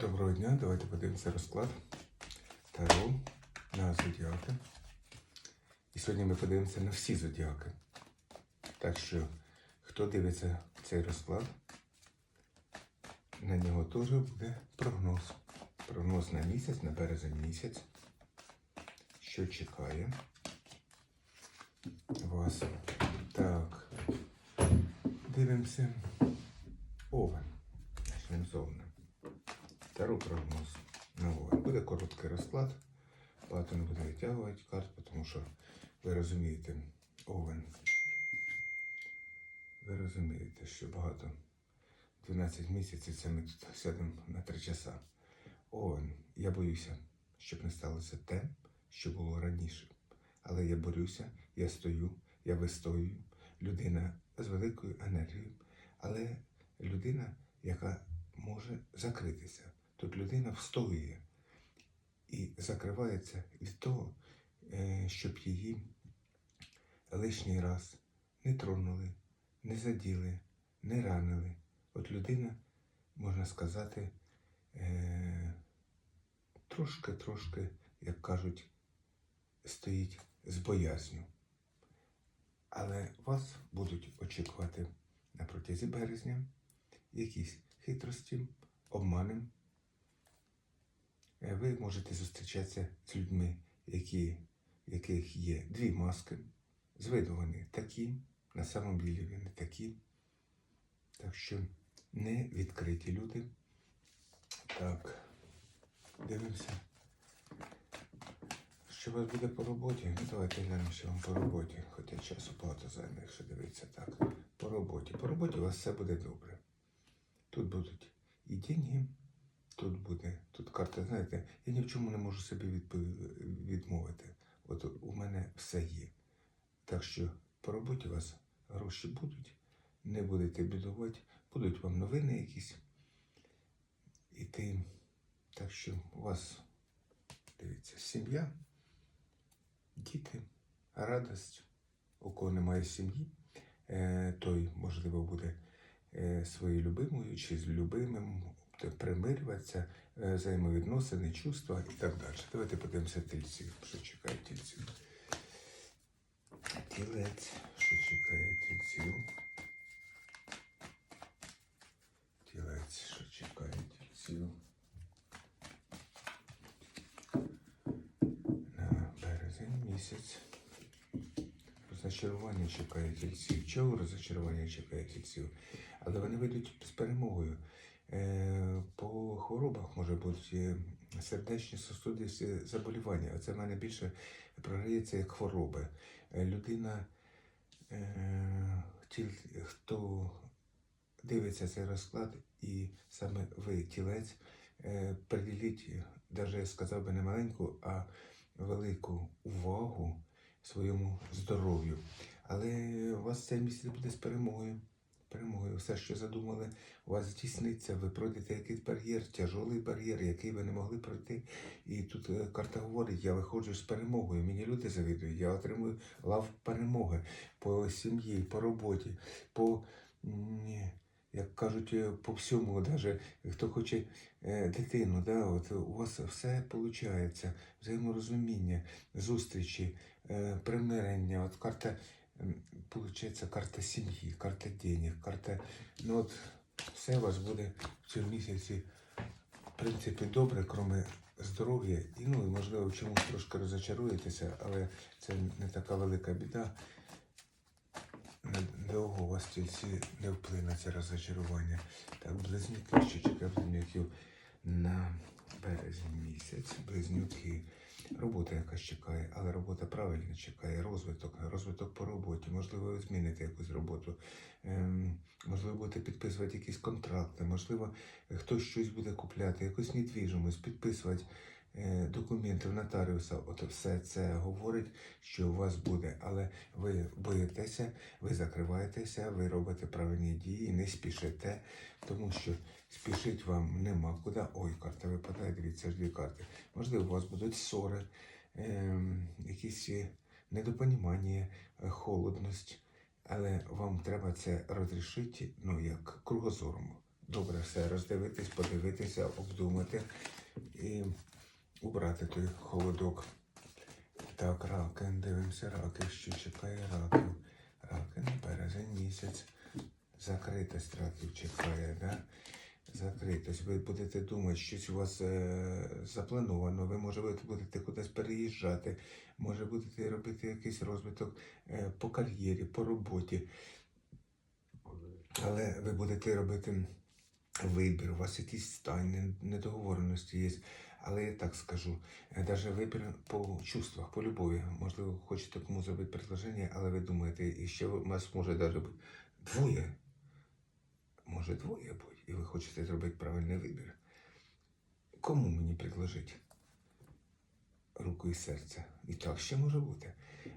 Доброго дня, давайте подивимося розклад Таро на зодіаки. І сьогодні ми подивимося на всі зодіаки. Так що, хто дивиться цей розклад, на нього теж буде прогноз. Прогноз на місяць, на березень місяць. Що чекає вас? Так. Дивимося. Овен. Почнемо з Овна. Таро прогноз на Овен. Буде короткий розклад. Багато не буде витягувати карт, тому що ви розумієте, Овен. Ви розумієте, що багато 12 місяців це ми тут сядемо на 3 часа. Овен, я боюся, щоб не сталося те, що було раніше. Але я борюся, я стою, я вистоюю. Людина з великою енергією, але людина, яка може закритися. Тут людина встоює і закривається від того, е, щоб її лишній раз не тронули, не заділи, не ранили. От людина, можна сказати, е, трошки-трошки, як кажуть, стоїть з боязню. Але вас будуть очікувати на протязі березня якісь хитрості, обмани. Е, Ви можете зустрічатися з людьми, які, яких є дві маски. З виду вони такі, на самом ділі вони такі. Так що не відкриті люди. Так, дивимося. Що у вас буде по роботі? Ну, давайте глянемо, що вам по роботі. Хоча часу багато займе, якщо дивитися так. По роботі. По роботі у вас все буде добре. Тут будуть і деньги, тут буде, тут карта, знаєте, я ні в чому не можу собі відмовити. От у мене все є. Так що по роботі у вас гроші будуть, не будете бідувати, будуть вам новини якісь. іти. Так що у вас, дивіться, сім'я, діти, радость. У кого немає сім'ї, е, той, можливо, буде е, своєю любимою чи з любимим примирюватися, е, взаємовідносини, чувства і так далі. Давайте подивимося тільців, що чекає тільців. Тілець, що чекає тільців. Тілець, що чекає тільців. На березень місяць. Розчарування чекає тільців. Чого розчарування чекає тільців? Але вони вийдуть з перемогою. Е, По хворобах може бути е, сердечні сосудисті заболівання. Оце в мене більше програється як хвороби. Е, Людина, хто дивиться цей розклад, і саме ви, тілець, приділіть, навіть сказав би не маленьку, а велику увагу своєму здоров'ю. Але у вас цей місяць буде з перемогою. Перемогою. Все, що задумали, у вас здійсниться, ви пройдете якийсь бар'єр, тяжолий бар'єр, який ви не могли пройти. І тут е, карта говорить, я виходжу з перемогою. Мені люди завідують, я отримую лав перемоги по сім'ї, по роботі, по, як кажуть, е, по всьому, даже хто хоче е, дитину, да, от у вас все виходить, взаєморозуміння, зустрічі, примирення. От карта, получається, карта сім'ї, карта денег, карта. Ну от все у вас буде в цьому місяці, в принципі, добре, крім здоров'я. І ну, можливо, чомусь трошки розочаруєтеся, але це не така велика біда. Довго у вас тільці не вплине це розочарування. Так, близнюки, що чекає близнюків на березень місяць. Близнюки. Робота якась чекає, але робота правильно чекає. Розвиток, розвиток по роботі. Можливо, ви зміните якусь роботу. Ем, можливо, будете підписувати якісь контракти, можливо, хтось щось буде купляти, якусь недвіжимость, підписувати е, документи в нотаріуса. От все це говорить, що у вас буде. Але ви боїтеся, ви закриваєтеся, ви робите правильні дії, не спішите, тому що спішить вам нема куди. Ой, карта випадає, дивіться ж дві карти. Можливо, у вас будуть ссори, ем, якісь е, недопонімання, е, холодність. Але вам треба це розрішити, ну як кругозором. добре все роздивитись, подивитися, обдумати і убрати той холодок. Так, раки, дивимося, раки, що чекає раків. Раки на березень місяць. Закритость раків чекає, да? Закритость. Ви будете думати, щось у вас е, заплановано, ви може будете кудись переїжджати, може будете робити якийсь розвиток е, по кар'єрі, по роботі. Але ви будете робити вибір, у вас якісь стан, недоговореності є. Але я так скажу, навіть вибір по чувствах, по любові. Можливо, хочете кому зробити предложення, але ви думаєте, і ще у вас може навіть бути двоє. Може двоє бути, і ви хочете зробити правильний вибір. Кому мені предложити? Руку і серце. І так ще може бути.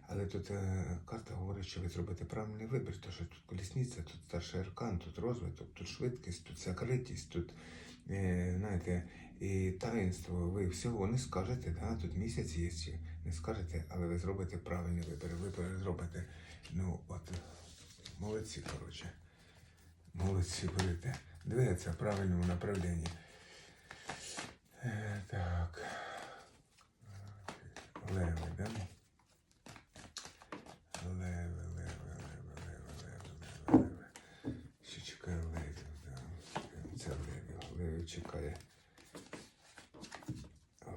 Але тут е, карта говорить, що ви зробите правильний вибір, тому що тут колісниця, тут старший аркан, тут розвиток, тут швидкість, тут закритість, тут, е, знаєте, і таїнство. Ви всього не скажете, да? тут місяць є, ще, не скажете, але ви зробите правильний вибір. Ви зробите, ну, от, молодці, коротше. Молодці будете. Двигатися в правильному направленні. Е, так. Леви, да? Леви, леви, леви, леви, леви, леви, леви. Ще чекає левів, да. Це левів. Левів чекає.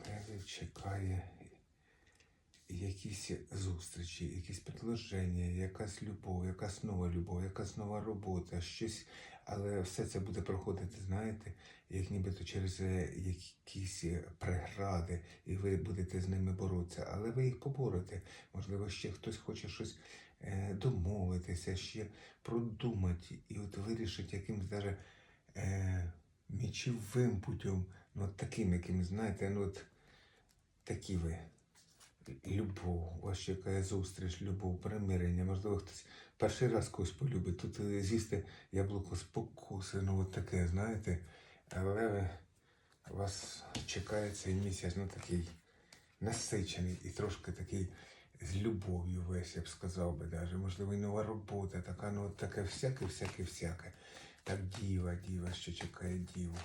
Левів чекає якісь зустрічі, якісь предложення, якась любов, якась нова любов, якась нова робота, щось, але все це буде проходити, знаєте, як нібито через е, якісь е, прегради, і ви будете з ними боротися, але ви їх поборете. Можливо, ще хтось хоче щось е, домовитися, ще продумати і от вирішити якимось даже е, мічовим путем, ну от таким якимось, знаєте, ну от такі ви любов, вас чекає зустріч, любов, примирення. Можливо, хтось перший раз когось полюбить. Тут з'їсти яблуко спокуси, ну от таке, знаєте. Але вас чекає цей місяць, ну такий насичений і трошки такий з любов'ю весь, я б сказав би даже. Можливо, і нова робота, така, ну от таке всяке, всяке, всяке. Так діва, діва, що чекає діву.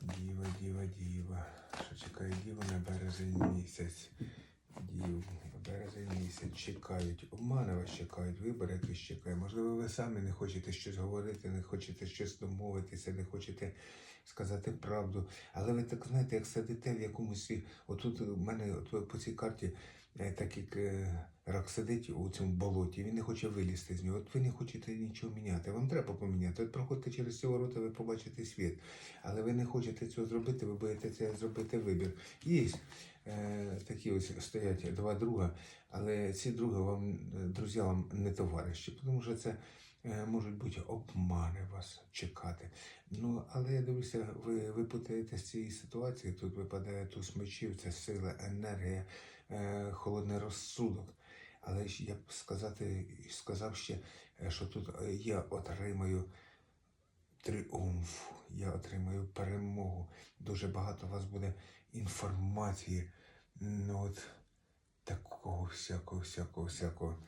Діва, діва, діва. Що чекає діву на березень місяць. Дів, березень місяць чекають. Обмани вас чекають, вибори якісь чекають. Можливо, ви самі не хочете щось говорити, не хочете щось домовитися, не хочете сказати правду. Але ви так знаєте, як сидите в якомусь. Отут у мене от по цій карті так як е, рак сидить у цьому болоті, він не хоче вилізти з нього. От ви не хочете нічого міняти. Вам треба поміняти. От проходьте через ці ворота, ви побачите світ. Але ви не хочете цього зробити, ви боїтеся зробити вибір. Є е, такі ось стоять два друга, але ці други вам, е, друзі вам не товариші, тому що це е, можуть бути обмани вас чекати. Ну, але я дивлюся, ви, ви путаєте з цієї ситуації. Тут випадає туз мечів, це сила, енергія, е, холодний розсудок. Але я б сказати, сказав ще, е, що тут е, я отримаю тріумф, я отримаю перемогу. Дуже багато у вас буде інформації. Ну от такого всякого, всякого, всякого.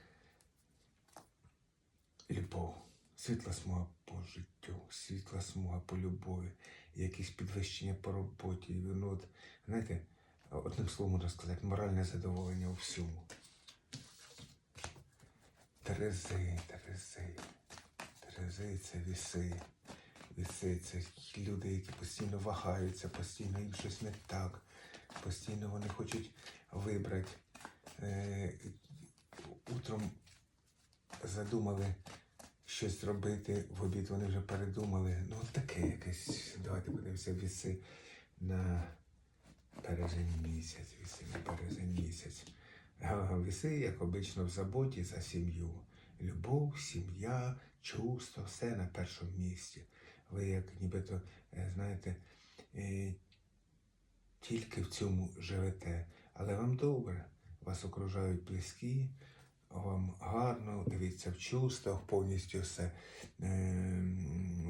Любов, світла смуга по життю, світла смуга по любові, якісь підвищення по роботі. Ну, от, знаєте, одним словом можна сказати, моральне задоволення у всьому. Терези, Терези, Терези це віси. Віси це люди, які постійно вагаються, постійно їм щось не так, постійно вони хочуть вибрати. Е, утром задумали щось зробити, в обід вони вже передумали. Ну, таке якесь. Давайте подивимося віси на березень місяць. Віси на березень місяць. Віси, як обично, в заботі за сім'ю. Любов, сім'я, чувство, все на першому місці. Ви як нібито, е, знаєте, е, тільки в цьому живете. Але вам добре, вас окружають близькі, вам гарно, дивіться в чувствах, повністю все е,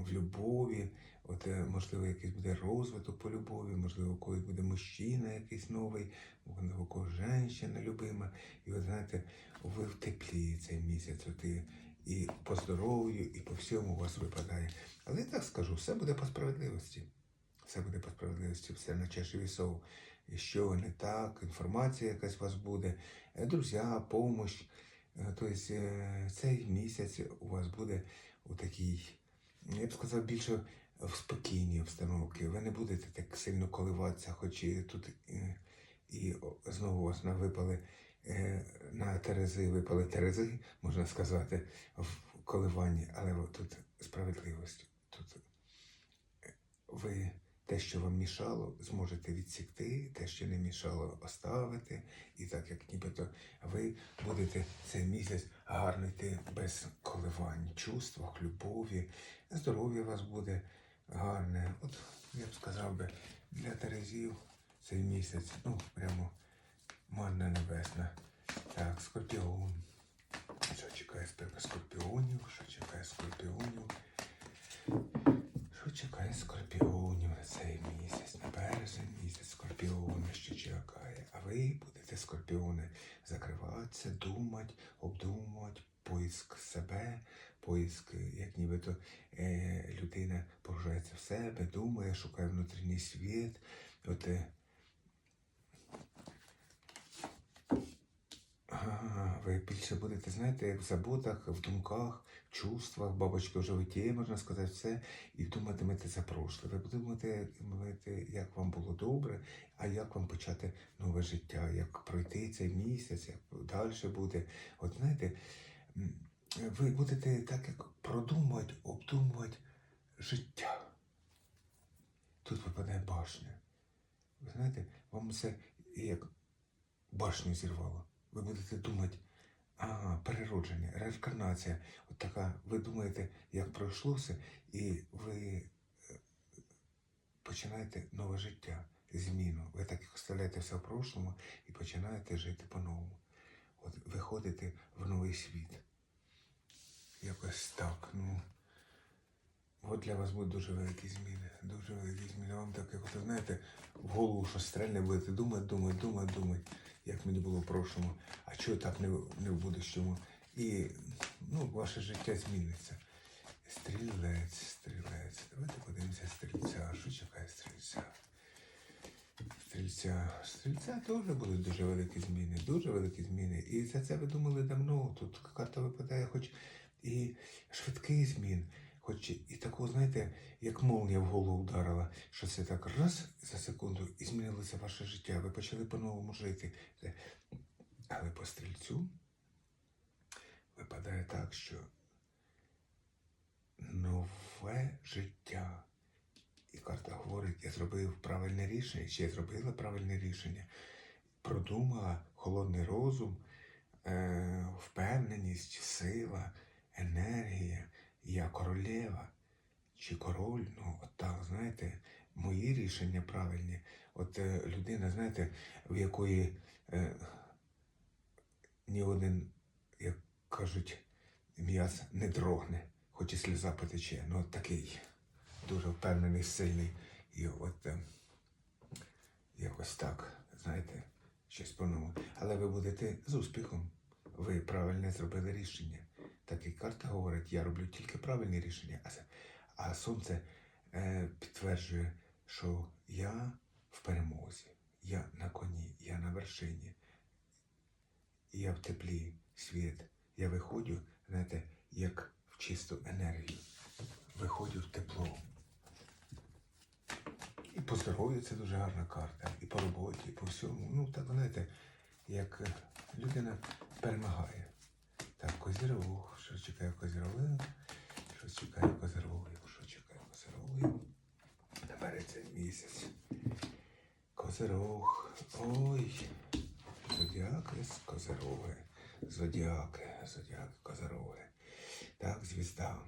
в любові. От, е, можливо, якийсь буде розвиток по любові, можливо, когось буде мужчина якийсь новий, можливо, у когось жінка любима. І от знаєте, ви в теплі цей місяць. От, і, і по здоров'ю, і по всьому у вас випадає. Але я так скажу, все буде по справедливості. Все буде по справедливості, все на чаші вісов. І що не так, інформація якась у вас буде, е, друзі, помощь. Тобто цей місяць у вас буде у такій, я б сказав, більше в спокійній обстановці. Ви не будете так сильно коливатися, хоч і тут е, і знову вас на випали на Терези, випали Терези, можна сказати, в коливанні, але тут справедливість. Тут ви те, що вам мішало, зможете відсікти, те, що не мішало, оставити. І так як нібито ви будете цей місяць гарно йти без коливань, чувствах, любові, здоров'я у вас буде гарне. От я б сказав би, для Терезів цей місяць, ну, прямо манна небесна. Так, скорпіон. Що чекає спека скорпіонів? Що чекає скорпіонів? Що чекає скорпіонів на цей місяць, на березень місяць скорпіони що чекає. А ви будете скорпіони закриватися, думати, обдумувати, поиск себе, поиск, як нібито е, людина погружається в себе, думає, шукає внутрішній світ. От, Ага, ви більше будете, знаєте, як в заботах, в думках, в чувствах, бабочки в животі, можна сказати, все, і думатимете за прошле. Ви будете думати, як вам було добре, а як вам почати нове життя, як пройти цей місяць, як далі буде. От знаєте, ви будете так як продумувати, обдумувати життя. Тут випадає башня. Ви знаєте, вам це як башню зірвало. Ви будете думати, а, переродження, реінкарнація. От така, ви думаєте, як пройшло все, і ви е, починаєте нове життя, зміну. Ви так оставляєте все в прошлому і починаєте жити по-новому. От виходите в новий світ. Якось так. Ну, от для вас будуть дуже великі зміни. Дуже великі зміни. Вам так, як от, знаєте, в голову щось стрельне будете думати, думати, думати, думати, як мені було в прошлому, а чого так не, не в будущому. І ну, ваше життя зміниться. Стрілець, стрілець. Давайте подивимося стрільця. Що чекає стрільця? Стрільця. Стрільця теж будуть дуже великі зміни, дуже великі зміни. І за це ви думали давно. Тут карта випадає, хоч і швидкий змін, хоч і такого, знаєте, як молнія в голову вдарила, що це так раз за секунду і змінилося ваше життя. Ви почали по-новому жити. Але по стрільцю випадає так, що нове життя. І карта говорить, я зробив правильне рішення, чи я зробила правильне рішення, продумала холодний розум, е, впевненість, сила, енергія, я королева чи король, ну от так, знаєте, мої рішення правильні. От е, людина, знаєте, в якої е, ні один, як кажуть, м'яз не дрогне, хоч і сльоза потече. Ну от такий дуже впевнений, сильний. І от е, якось так, знаєте, щось по-новому. Але ви будете з успіхом. Ви правильне зробили рішення. Так і карта говорить, я роблю тільки правильні рішення, а, сонце е, підтверджує, що я в перемозі, я на коні, я на вершині, я в теплі, світ. Я виходжу, знаєте, як в чисту енергію. Виходжу в тепло. І по здоров'ю це дуже гарна карта, і по роботі, і по всьому. Ну, так, знаєте, як людина перемагає. Так, козірог, що чекає козірових, що чекає козірових, що чекає козірових. Тепер цей місяць. Козирог. Ой. Зодіаки з козироги. Зодіаки, зодіаки, козироги. Так, звізда.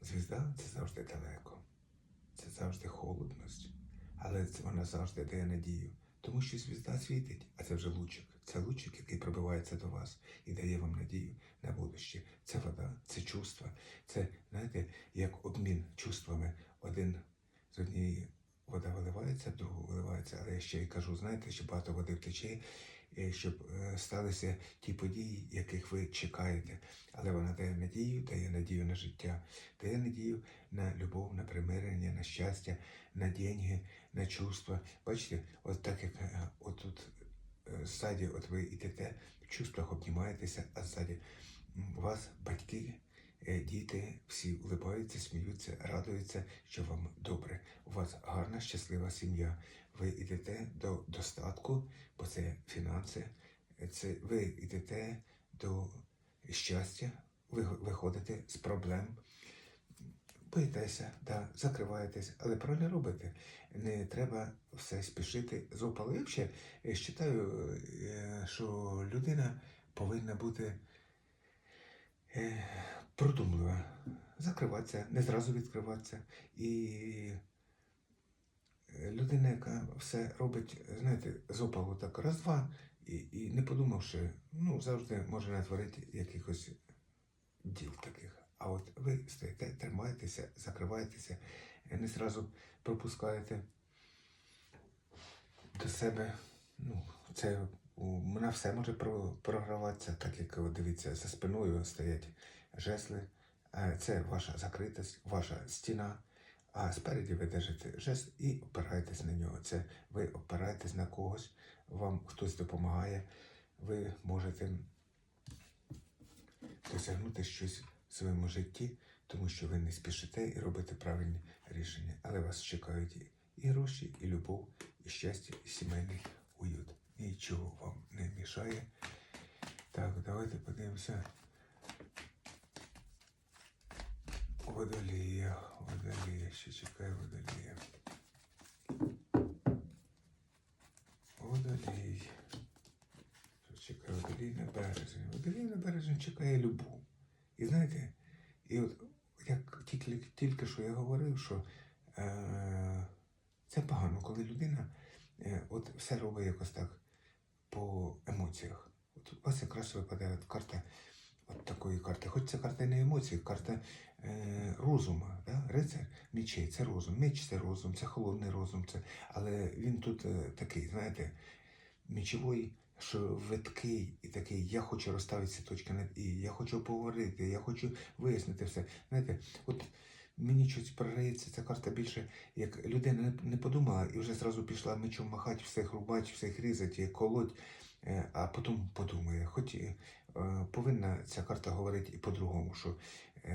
Звізда це завжди далеко. Це завжди холодність. Але це вона завжди дає надію. Тому що звізда світить, а це вже лучик. Це лучик, який пробивається до вас і дає вам надію на будуще. Це вода, це чувства. Це, знаєте, як обмін чувствами. Один з однієї вода виливається, другу виливається. Але я ще й кажу, знаєте, що багато води втече, щоб е, сталися ті події, яких ви чекаєте. Але вона дає надію, дає надію на життя, дає надію на любов, на примирення, на щастя, на деньги, на чувства. Бачите, от так як е, отут е, ззаді, от ви йдете, в чувствах обнімаєтеся, а ззаді вас батьки, е, діти, всі улибаються, сміються, радуються, що вам добре. У вас гарна, щаслива сім'я. Ви йдете до достатку, бо це фінанси, це ви йдете до щастя, ви виходите з проблем. Боїтеся, да, закриваєтесь, але правильно робите. Не треба все спішити з опалу. Я вважаю, е, що людина повинна бути е, продумлива, закриватися, не зразу відкриватися. І е, людина, яка все робить, знаєте, з опалу так раз-два, і, і не подумавши, ну, завжди може натворити якихось діл таких. А от ви стоїте, тримаєтеся, закриваєтеся, не зразу пропускаєте до себе. Ну, це у мене все може про- програватися, так як дивіться, за спиною стоять жесли. Е, Це ваша закритість, ваша стіна. А спереді ви держите жест і опираєтесь на нього. Це ви опираєтесь на когось, вам хтось допомагає, ви можете досягнути щось в своєму житті, тому що ви не спішите і робите правильні рішення. Але вас чекають і- гроші, і любов, і щастя, і сімейний уют. Нічого вам не мішає. Так, давайте подивимося. Водолія, водолія, що чекає водолія. Водолій. Що чекає водолій на березень? Водолій на березень чекає любов. І знаєте, і от як тільки, тільки що я говорив, що е, це погано, коли людина е, от все робить якось так по емоціях. От у вас якраз випадає от карта от такої карти. Хоч це карта не емоцій, карта е, розуму. Да? Рицар мічей це розум. Меч це розум, це холодний розум. Це... Але він тут е, такий, знаєте, мічовий, що виткий і такий, я хочу розставити ці точки над і, я хочу поговорити, я хочу вияснити все. Знаєте, от мені щось програється ця карта більше, як людина не, подумала і вже зразу пішла мечом махати, всіх рубати, всіх різати, колоть, е, а потім подумає. Хоч повинна ця карта говорити і по-другому, що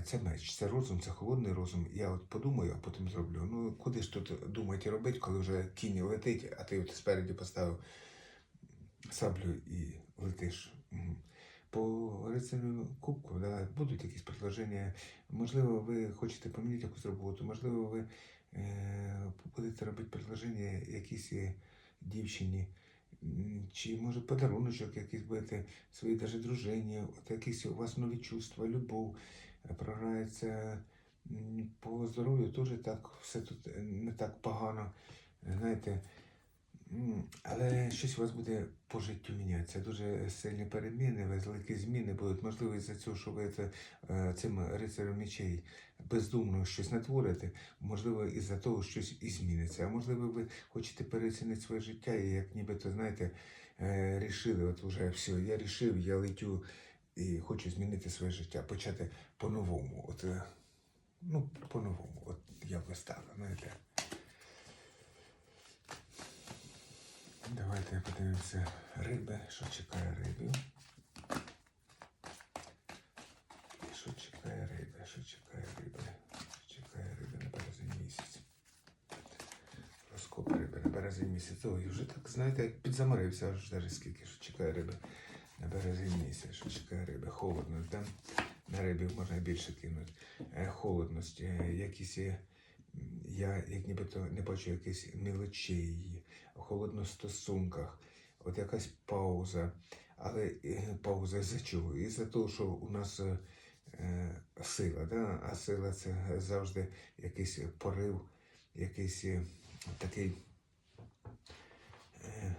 це меч, це розум, це холодний розум. Я от подумаю, а потім зроблю. Ну куди ж тут думати і робити, коли вже кінь летить, а ти от спереді поставив саблю і летиш. По рицарю кубку да, будуть якісь предложення. Можливо, ви хочете поміняти якусь роботу, можливо, ви е, будете робити предложення якійсь е, дівчині, чи може подаруночок якийсь будете своїй даже дружині, от якісь у вас нові чувства, любов е, програється. По здоров'ю теж так, все тут е, не так погано. Знаєте, Але щось у вас буде по життю мінятися. Дуже сильні переміни, великі зміни будуть. Можливо, із-за цього, що ви це, е, цим рицарем мечей бездумно щось натворите, можливо, із-за того щось і зміниться. А можливо, ви хочете переоцінити своє життя і як нібито, знаєте, е, рішили, от уже все, я рішив, я летю і хочу змінити своє життя, почати по-новому. От, е, ну, по-новому. От якось так, знаєте. Давайте подивимося риби, що чекає рибів. Що чекає риби, що чекає риби, що чекає риби на березень місяць. Розкоп риби на березень місяць. Ой, вже так, знаєте, підзаморився, аж даже скільки, що чекає риби на що чекає риби. Холодно, там на рибів можна більше кинути. Е, холодність, е, якісь Я як нібито не бачу якихось мілочей, в холодностосунках, от якась пауза. Але е, пауза за чого? Із-за того, що у нас е, сила, да? а сила це завжди якийсь порив, якийсь такий е,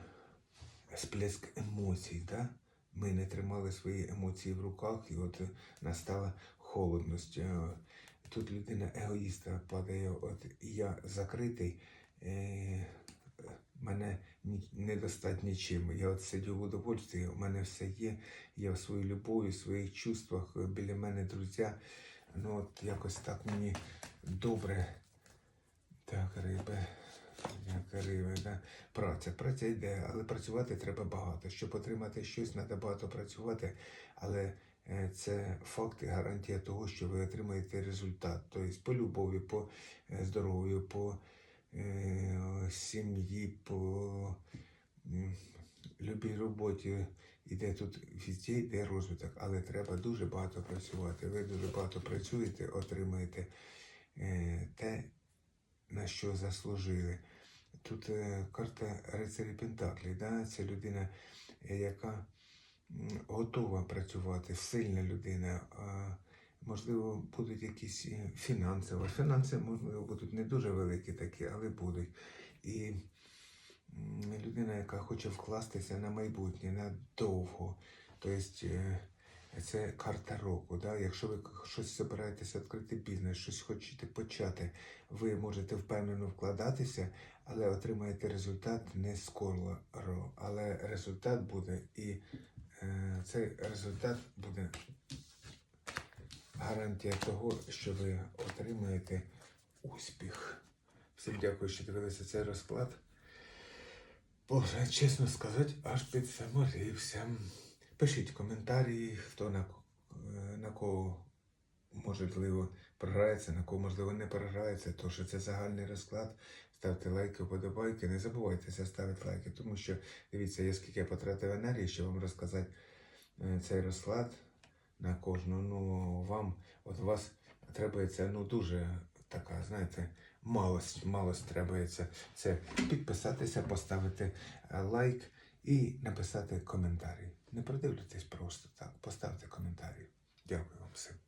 сплеск емоцій. Да? Ми не тримали свої емоції в руках, і от е, настала холодність. Е, Тут людина егоїста падає, от я закритий. Е, мене недостатньо чим. Я от сидю в удовольствии, у мене все є, я в своїй любові, в своїх чувствах, біля мене друзі. Ну от якось так мені добре. Так, риби. Праця. Праця йде, але працювати треба багато. Щоб отримати щось, треба багато працювати, але е, це факт і гарантія того, що ви отримаєте результат. Тобто по любові, по е, здоров'ю, по е, сім'ї, по любій роботі. Іде тут везде йде розвиток, але треба дуже багато працювати. Ви дуже багато працюєте, отримаєте те, на що заслужили. Тут е, карта рицарі Пентаклі, да? це людина, е, яка готова працювати, сильна людина. Можливо, будуть якісь е, фінансові. Фінанси, можливо, будуть не дуже великі такі, але будуть. І людина, яка хоче вкластися на майбутнє, на довго. Тобто, це карта року. Да? Якщо ви щось збираєтеся відкрити бізнес, щось хочете почати, ви можете впевнено вкладатися, але отримаєте результат не скоро. Але результат буде і е, цей результат буде гарантія того, що ви отримаєте успіх. Всім дякую, що дивилися цей розклад. Боже, чесно сказати, аж підзаморився. Пишіть коментарі, хто на, е, на кого можливо програється, на кого можливо не програється, то що це загальний розклад. Ставте лайки, вподобайки. Не забувайте ставити лайки, тому що дивіться, я скільки я потратив енергії, щоб вам розказати е, цей розклад на кожну. Ну вам от вас требується ну дуже така, знаєте, малость, малость требується. Це підписатися, поставити е, лайк і написати коментарі. Не продивлюйтесь просто так, поставте коментарі. Дякую вам всім.